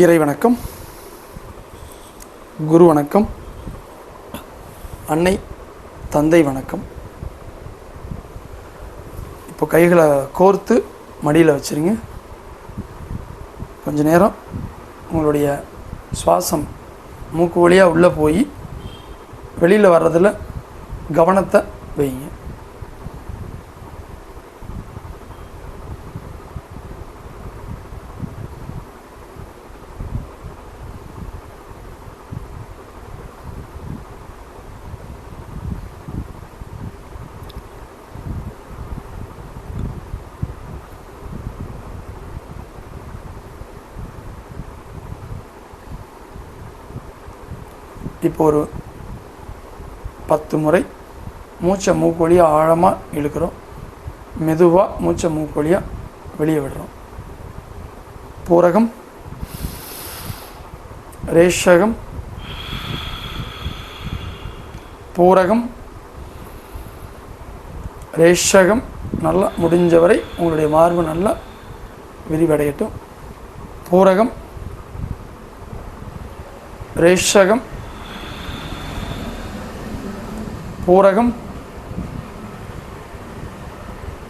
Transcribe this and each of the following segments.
இறை வணக்கம் குரு வணக்கம் அன்னை தந்தை வணக்கம். இப்போ கைகளை கோர்த்து மடியில் வச்சுருங்க. கொஞ்ச நேரம் உங்களுடைய சுவாசம் மூக்கு வழியாக உள்ளே போய் வெளியில் வர்றதில் கவனத்தை வைங்க. இப்போ ஒரு பத்து முறை மூச்சை மூக்கொழியாக ஆழமாக இழுக்கிறோம். மெதுவாக மூச்சை மூக்கொழியாக வெளியே விடுறோம். பூரகம் ரேஷகம் பூரகம் ரேஷகம் நல்லா முடிஞ்ச வரை உங்களுடைய மார்பு நல்லா விரிவடையட்டும். பூரகம் ரேஷகம் பூரகம்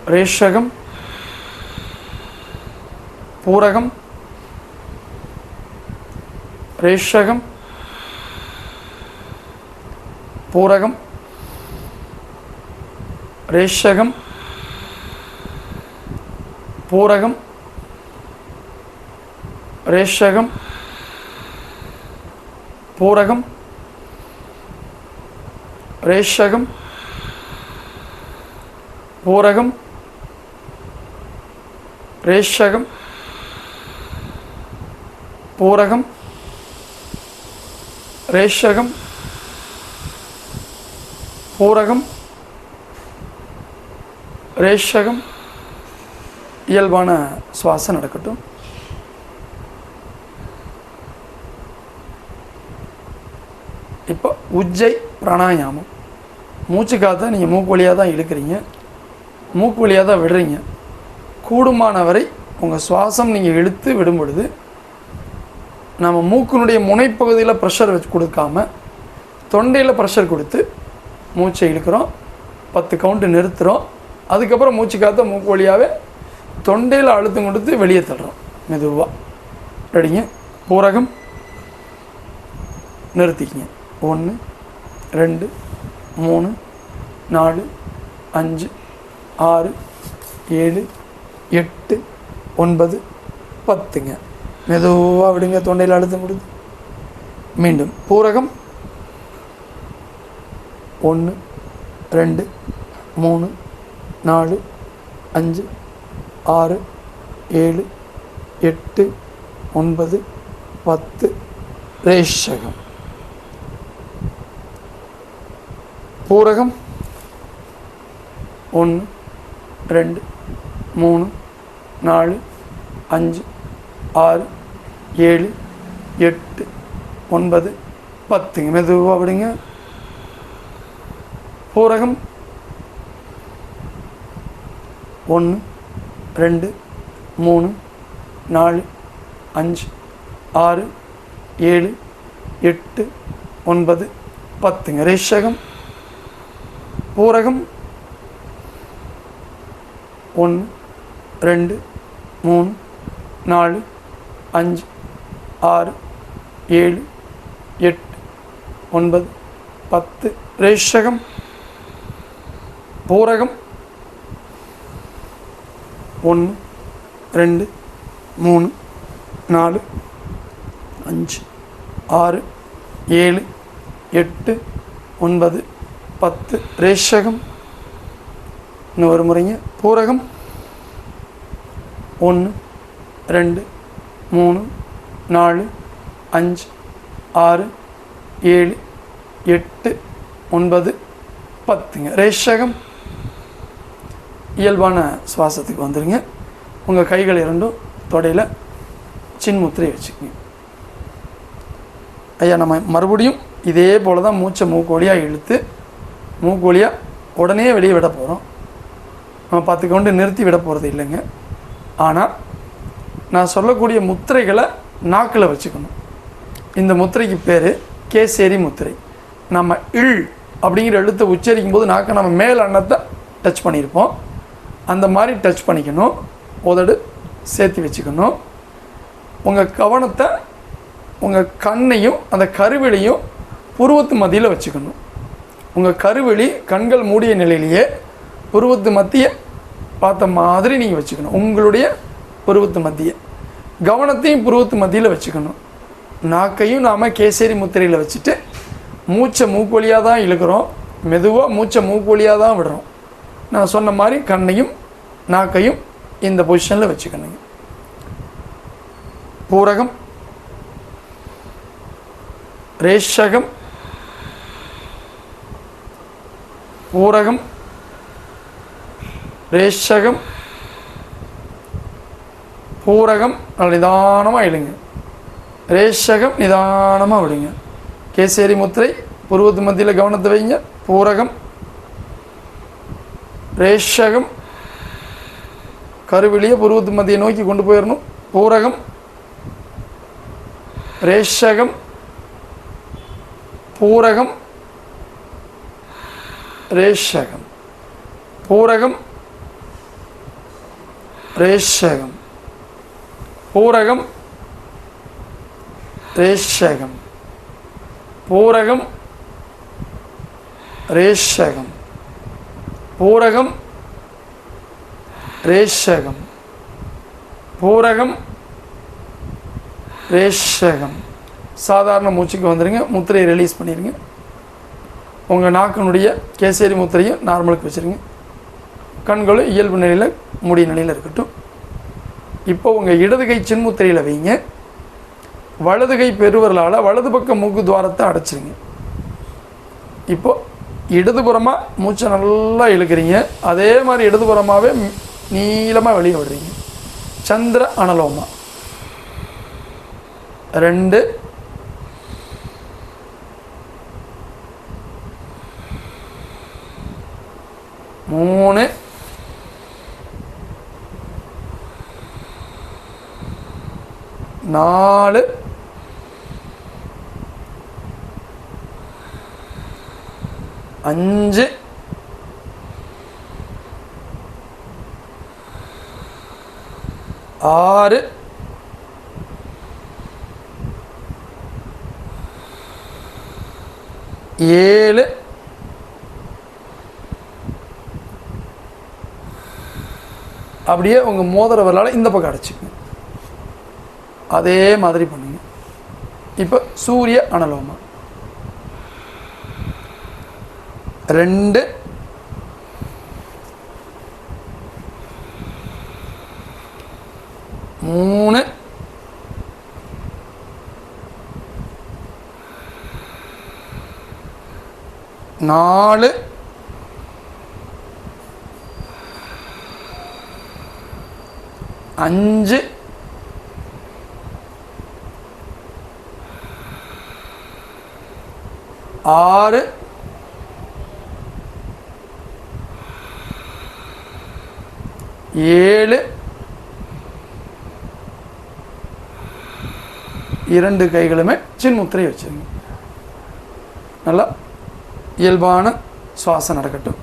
ரேஷகம் பூரகம் ரேஷகம் பூரகம் ரேஷகம் பூரகம் ரேஷகம் பூரகம் പ്രേക്ഷകം പൂരകം പ്രേക്ഷകം പൂരകം പ്രേക്ഷകം പൂരകം പ്രേക്ഷകം ഇയൽബാണ ശ്വാസം നടക്കട്ടും ഇപ്പോൾ ഉജ്ജൈ പ്രാണായാമം. மூச்சு காற்றை நீங்கள் மூக்கு வழியாக தான் இழுக்கிறீங்க. மூக்கு வழியாக தான் விடுறீங்க. கூடுமான வரை உங்கள் சுவாசம் நீங்கள் இழுத்து விடும் பொழுது நம்ம மூக்கினுடைய முனைப்பகுதியில் ப்ரெஷர் வச்சு கொடுக்காம தொண்டையில் ப்ரெஷர் கொடுத்து மூச்சை இழுக்கிறோம். பத்து கவுண்ட்டு நிறுத்துகிறோம் அதுக்கப்புறம் மூச்சு காற்றை மூக்கு வழியாகவே தொண்டையில் அழுத்தம் கொடுத்து வெளியே தள்ளுறோம். மெதுவாக ரெடிங்க பூரகம். நிறுத்திக்கிங்க. ஒன்று ரெண்டு மூணு நாலு அஞ்சு ஆறு ஏழு எட்டு ஒன்பது பத்துங்க. மெதுவாக விடுங்க தொண்டையில் அழுத்த முடியுது மீண்டும் பூரகம். ஒன்று ரெண்டு மூணு நாலு அஞ்சு ஆறு ஏழு எட்டு ஒன்பது பத்து. ரேஷகம். பூரகம். ஒன்று ரெண்டு மூணு நாலு அஞ்சு ஆறு ஏழு எட்டு ஒன்பது பத்துங்க மெதுவாக விடுங்க. பூரகம். ஒன்று ரெண்டு மூணு நாலு அஞ்சு ஆறு ஏழு எட்டு ஒன்பது பத்துங்க. ரேஷகம். பூரகம் ஒன்று ரெண்டு மூணு நாலு அஞ்சு ஆறு ஏழு எட்டு ஒன்பது பத்து. ரேஷகம் பூரகம் ஒன்று ரெண்டு மூணு நாலு அஞ்சு ஆறு ஏழு எட்டு ஒன்பது. பத்து ரேஷகம். இன்னும் ஒரு முறைங்க. பூரகம். ஒன்று ரெண்டு மூணு நாலு அஞ்சு ஆறு ஏழு எட்டு ஒன்பது பத்துங்க. ரேஷகம். இயல்பான சுவாசத்துக்கு வந்துடுங்க உங்கள் கைகள் இரண்டும் தொடையில் சின்முத்திரை வச்சுக்கோங்க. ஐயா நம்ம மறுபடியும் இதே போல் தான் மூச்சை மூக்கோடியாக இழுத்து மூக்கு வழியாக உடனே வெளியே விட போகிறோம் நம்ம பத்து கவுண்டு நிறுத்தி விட போகிறது இல்லைங்க. ஆனால் நான் சொல்லக்கூடிய முத்திரைகளை நாக்கில் வச்சுக்கணும். இந்த முத்திரைக்கு பேர் கேசேரி முத்திரை. நம்ம இழ் அப்படிங்கிற எழுத்தை உச்சரிக்கும் போது நாக்கை நம்ம மேல் அன்னத்தை டச் பண்ணியிருப்போம். அந்த மாதிரி டச் பண்ணிக்கணும். உதடு சேர்த்து வச்சுக்கணும். உங்கள் கவனத்தை உங்கள் கண்ணையும் அந்த கருவிலையும் புருவத்து மதியில் வச்சுக்கணும். உங்கள் கருவெளி கண்கள் மூடிய நிலையிலேயே புருவத்து மத்திய பார்த்த மாதிரி நீங்கள் வச்சுக்கணும். உங்களுடைய புருவத்து மத்திய. கவனத்தையும் புருவத்து மத்தியில் வச்சுக்கணும். நாக்கையும் நாம் கேசரி முத்திரையில் வச்சுட்டு மூச்சை மூக்கொலியாக தான் இழுக்கிறோம். மெதுவாக மூச்சை மூக்கொலியாக தான் விடுறோம். நான் சொன்ன மாதிரி கண்ணையும் நாக்கையும் இந்த பொசிஷனில் வச்சுக்கணுங்க. பூரகம் ரேஷகம் பூரகம் ரேஷகம் பூரகம் நல்ல நிதானமாக இழுங்க ரேஷகம் நிதானமாக விடுங்க கேசரி முத்திரை புருவத்து மத்தியில் கவனத்தை வைங்க பூரகம் ரேஷகம் கருவிலியை புருவத்து மத்தியை நோக்கி கொண்டு போயிடணும் பூரகம் ரேஷகம் பூரகம் ரேஷகம். பூரகம். ரேஷகம். பூரகம். ரேஷகம். பூரகம். ரேஷகம். பூரகம். ரேஷகம். பூரகம். ரேஷகம். சாதாரண மூச்சுக்கு வந்துடுங்க முத்திரையை ரிலீஸ் பண்ணிடுங்க உங்கள் நாக்கினுடைய கேசரி முத்திரையும் நார்மலுக்கு வச்சுருங்க. கண்களும் இயல்பு நிலையில் மூடிய நிலையில் இருக்கட்டும். இப்போ உங்கள் இடது கை சின்முத்திரையில் வைங்க. வலது கை பெருவரலால் வலது பக்கம் மூக்கு துவாரத்தை அடைச்சிருங்க. இப்போ இடதுபுறமாக மூச்சை நல்லா இழுக்கிறீங்க. அதே மாதிரி இடதுபுறமாகவே நீளமாக வெளியே விடுறீங்க சந்திர அனலோமா. ரெண்டு மூணு. நாலு. அஞ்சு. ஆறு. ஏழு. அப்படியே உங்கள் மோதிர விரலால் இந்த பக்கம் அடைச்சிக்கணும் அதே மாதிரி பண்ணுங்க. இப்போ சூரிய அனலோமா. ரெண்டு. மூணு. நாலு. அஞ்சு. ஆறு. ஏழு. இரண்டு கைகளுமே சின்முத்திரை வச்சுருங்க. நல்லா இயல்பான சுவாசம் நடக்கட்டும்.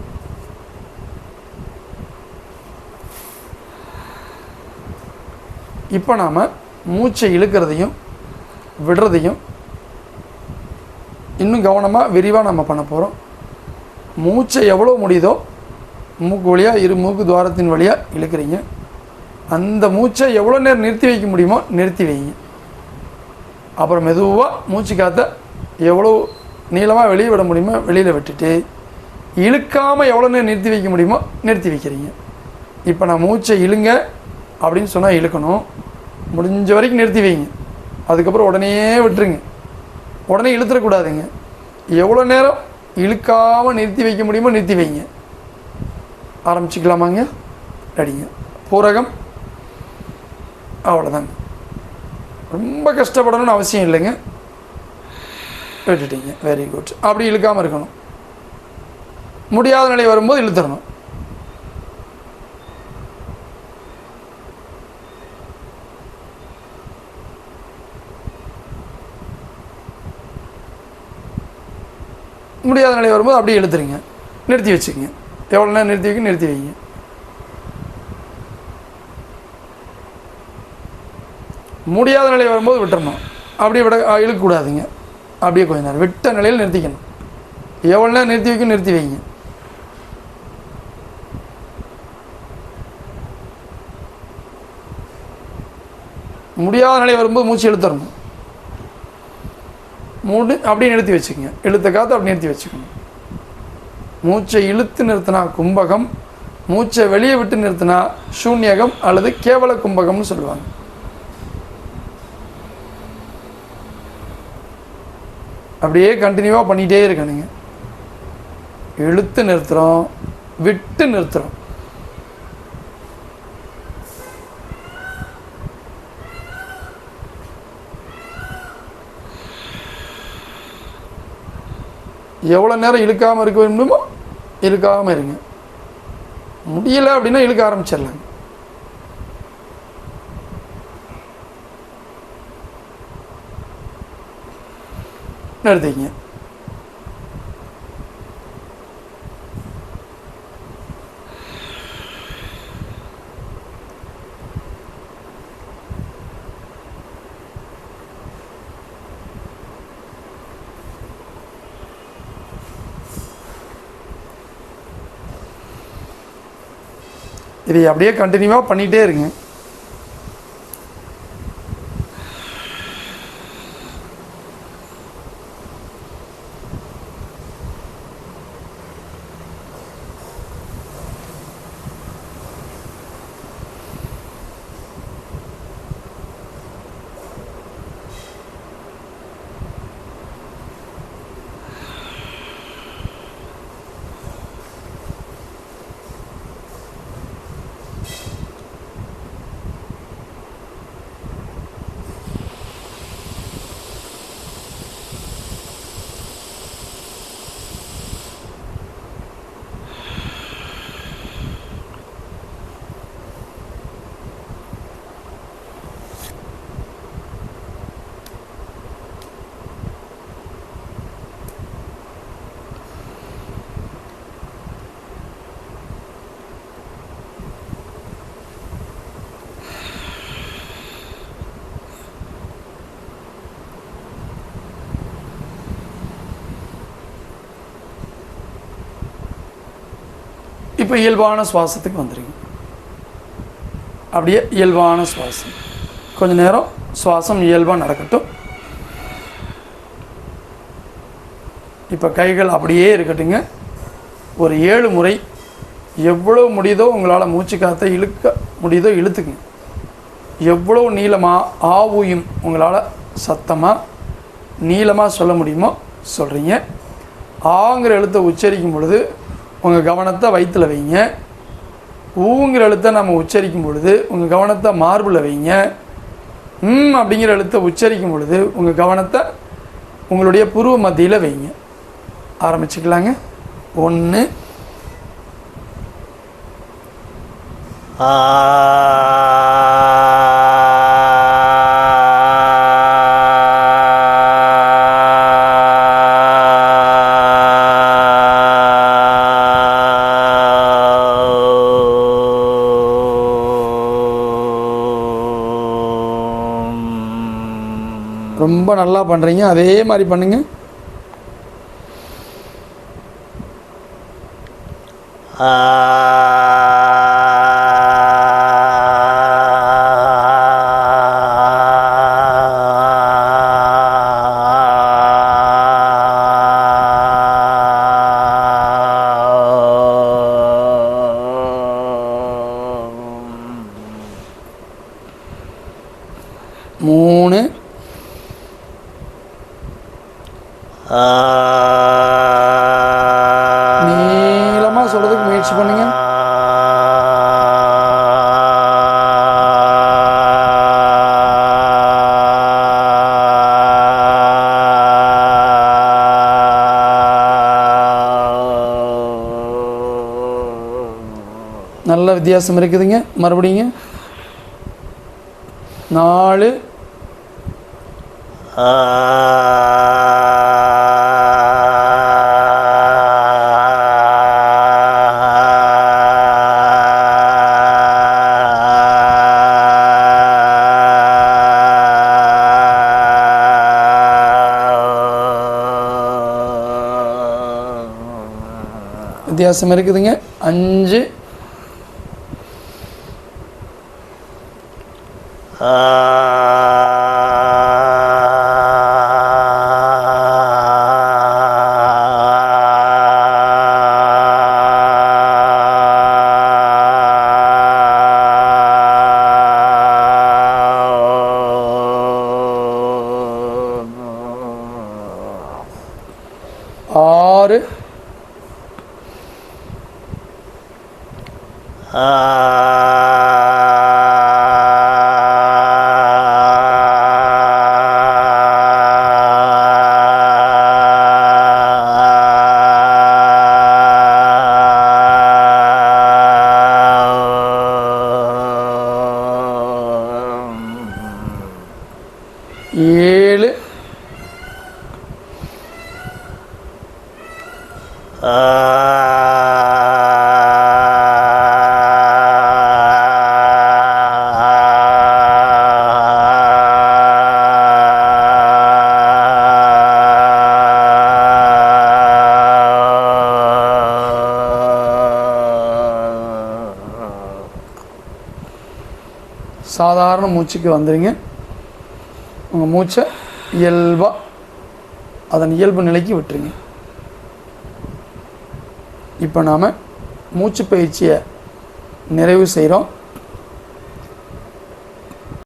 இப்போ நாம் மூச்சை இழுக்கிறதையும் விடுறதையும் இன்னும் கவனமாக விரிவாக நம்ம பண்ண போகிறோம் மூச்சை எவ்வளோ முடியுதோ மூக்கு வழியாக இரு மூக்கு துவாரத்தின் வழியாக இழுக்கிறீங்க. அந்த மூச்சை எவ்வளோ நேரம் நிறுத்தி வைக்க முடியுமோ நிறுத்தி வைங்க. அப்புறம் மெதுவாக மூச்சு காற்ற எவ்வளோ நீளமாக வெளியே விட முடியுமோ வெளியில் விட்டுட்டு இழுக்காமல் எவ்வளோ நேரம் நிறுத்தி வைக்க முடியுமோ நிறுத்தி வைக்கிறீங்க. இப்போ நான் மூச்சை இழுங்க அப்படின்னு சொன்னால் இழுக்கணும். முடிஞ்ச வரைக்கும் நிறுத்தி வைங்க. அதுக்கப்புறம் உடனே விட்டுருங்க. உடனே இழுத்துடக்கூடாதுங்க எவ்வளோ நேரம் இழுக்காமல் நிறுத்தி வைக்க முடியுமோ நிறுத்தி வைங்க. ஆரம்பிச்சுக்கலாமாங்க? ரெடிங்க. பூரகம். அவ்வளோதாங்க ரொம்ப கஷ்டப்படணும்னு அவசியம் இல்லைங்க. விட்டுட்டீங்க. வெரி குட் அப்படி இழுக்காமல் இருக்கணும். முடியாத நிலை வரும்போது இழுத்துடணும். முடியாத நிலை வரும்போது அப்படியே இழுத்துருங்க நிறுத்தி வச்சுக்கங்க. எவ்வளோ நேரம் நிறுத்தி வைக்க நிறுத்தி வைங்க. முடியாத நிலை வரும்போது விட்டுறணும். அப்படியே விட இழுக்கக்கூடாதுங்க. அப்படியே கொஞ்ச நேரம். விட்ட நிலையில் நிறுத்திக்கணும். எவ்வளோ நேரம் நிறுத்தி வைக்க நிறுத்தி வைங்க. முடியாத நிலை வரும்போது மூச்சு இழுத்துறணும். மூடு அப்படியே நிறுத்தி வச்சுக்கோங்க. இழுத்த காற்று அப்படி நிறுத்தி வச்சுக்கணும் மூச்சை இழுத்து நிறுத்தினா கும்பகம் மூச்சை வெளியே விட்டு நிறுத்தினா சூன்யகம் அல்லது கேவல கும்பகம்னு சொல்லுவாங்க. அப்படியே கண்டினியூவாக பண்ணிகிட்டே இருக்கணுங்க. இழுத்து நிறுத்துகிறோம் விட்டு நிறுத்துகிறோம் எவ்வளோ நேரம் இழுக்காமல் இருக்க வேண்டுமோ இழுக்காமல் இருங்க. முடியல அப்படின்னா இழுக்க ஆரம்பிச்சிடலாங்க. எடுத்துக்கிங்க இது அப்படியே கண்டினியூவாக பண்ணிகிட்டே இருங்க. இப்போ இயல்பான சுவாசத்துக்கு வந்துடுங்க அப்படியே இயல்பான சுவாசம். கொஞ்ச நேரம் சுவாசம் இயல்பாக நடக்கட்டும். இப்போ கைகள் அப்படியே இருக்கட்டுங்க. ஒரு ஏழு முறை எவ்வளோ முடியுதோ உங்களால் மூச்சு காற்றை இழுக்க முடியுதோ இழுத்துக்குங்க எவ்வளோ நீளமாக ஆவுயும் உங்களால் சத்தமாக நீளமாக சொல்ல முடியுமோ சொல்கிறீங்க ஆங்கிற எழுத்தை உச்சரிக்கும் பொழுது உங்கள் கவனத்தை வயிற்றில் வைங்க. ஊங்கிற எழுத்தை நம்ம உச்சரிக்கும் பொழுது உங்கள் கவனத்தை மார்பில் வைங்க. ம் அப்படிங்கிற எழுத்தை உச்சரிக்கும் பொழுது உங்கள் கவனத்தை உங்களுடைய புருவ மத்தியில் வைங்க. ஆரம்பிச்சுக்கலாங்க. ஒன்று ரொம்ப நல்லா பண்ணுறீங்க அதே மாதிரி பண்ணுங்க. ஆ நல்ல வித்தியாசம் இருக்குதுங்க. மறுபடிங்க. நாலு. வித்தியாசம் இருக்குதுங்க. அஞ்சு. ஆறு ஏழு சாதாரண மூச்சுக்கு வந்துடுங்க உங்கள் மூச்சை இயல்பாக அதன் இயல்பு நிலைக்கு விட்டுருங்க. இப்போ நாம் மூச்சு பயிற்சியை நிறைவு செய்கிறோம்